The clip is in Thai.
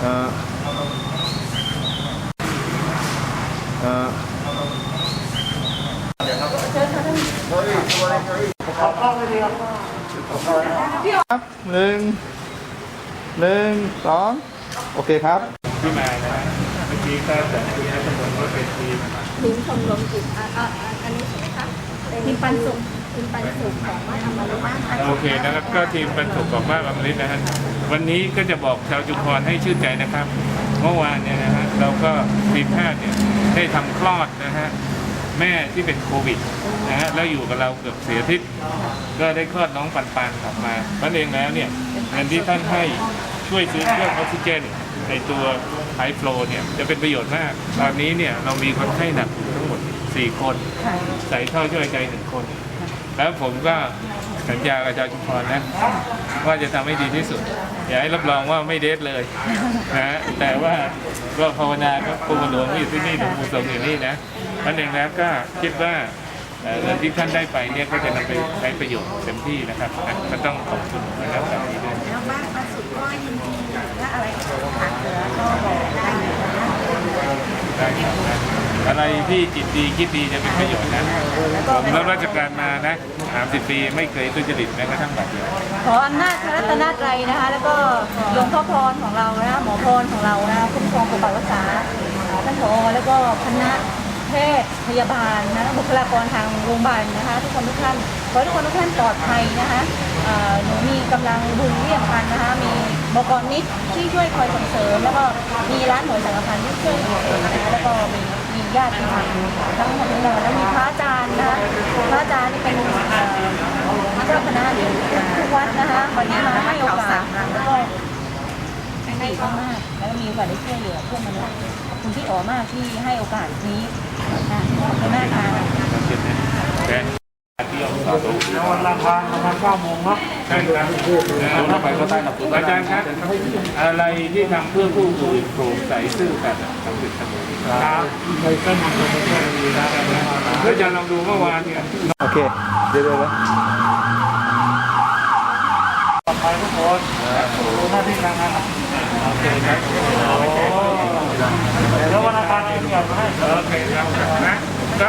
เอ่อเอ่อครับหนึ่งหนึ่งสองโอเคครับที่มานะฮะเมื่อกี้ก็แต่คุณนัทพลว่าเป็นทีมทีมชมรมจิตอะอะอะอันนี้ใช่ไหมคะทีมปันสุข ทีมปันสุขของวัดอมรุมาโอเคนะครับก็ทีมบรรทุกของบ้านอมฤตนะฮะวันนี้ก็จะบอกชาวจุฬาให้ชื่นใจนะครับ เมื่อวานเนี่ยนะฮะเราก็ทีมแพทย์เนี่ยได้ทำคลอดนะฮะแม่ที่เป็นโควิดนะฮะแล้วอยู่กับเราเกือบเสียอาทิตย์ก็ได้คลอดน้องปันปันๆออกมานั่นเองแล้วเนี่ยเงินที่ท่านให้ช่วยซื้อเครื่องออกซิเจนในตัวไฮฟลูเนี่ยจะเป็นประโยชน์มาก ตอนนี้เนี่ยเรามีคนไข้หนักอยู่ทั้งหมด 4 คน ใส่ท่อช่วยหายใจหนึ่งคน แล้วผมก็สัญญากับอาจารย์ชุมพรนะ ว่าจะทำให้ดีที่สุด อย่าให้รับรองว่าไม่เดทเลยนะแต่ว่าก็ภาวนาครับปูหลวงอยู่ที่นี่หลวงปู่สมอยู่นี่นะนั่นเองแล้วก็คิดว่าเอ่อเงินที่ท่านได้ไปเนี่ยก็จะนำไปใช้ประโยชน์เต็มที่นะครับนะก็ต้องขอบคุณนะครับแบบนี้ด้วยแล้วบ้านปันสุขก็ยินดีถ้าอะไรขาดเหลือก็บอกได้เลยนะได้ครับนะ อะไรที่จิตดีคิดดีจะเป็นประโยชน์นะผมรับราชการมานะ30 ปีไม่เคยทุจริตแม้กระทั่งบาทเดียวขออำนาจพระรัตนตรัยนะคะ แล้วก็หลวงพ่อพรของเรานะหมอพรของเรานะคุ้มครองปกปักรักษาท่านผอแล้วก็คณะแพทย์พยาบาลนะบุคลากรทางโรงพยาบาลนะคะทุกคนทุกท่านขอให้ทุกคนทุกท่านปลอดภัยนะคะหนูมีกำลังบุญที่สำคัญนะคะมีบกรนิดที่ช่วยคอยส่งเสริม แล้วก็มีร้านหน่วยสังฆพันที่ช่วยเสริมนะคะแล้วก็มี มีญาติธรรมทั้งหมดทั้งมวลแล้วมีพระอาจารย์นะคะพระอาจารย์นี่เป็นเจ้าคณะทุกวัดนะคะวันนี้มาให้โอกาสแล้วก็ให้ดีมากๆแล้วก็มีโอกาสได้ช่วยเหลือเพื่อนมนุษย์ขอบคุณพี่อ๋อมากที่ให้โอกาสนี้ขอบคุณมากค่ะ แต่ที่องสาธุวันละพันประมาณเก้าโมงเนาะใช่ครับแล้วไปก็ได้ครับอาจารย์ครับอะไรที่ทำเพื่อผู้อื่นโปร่งใส่ซื่อสัตย์ทำผิดเสมอครับเคยเส้นมันเคยเส้นดีนะเพื่อจะลองดูเมื่อวานเนี่ยโอเคเดี๋ยวเดี๋ยวเดี๋ยวปลอดภัยทุกคนรู้หน้าที่การงานโอเคครับโอ้แล้ววันละพันเองอยากให้โอเคครับนะก็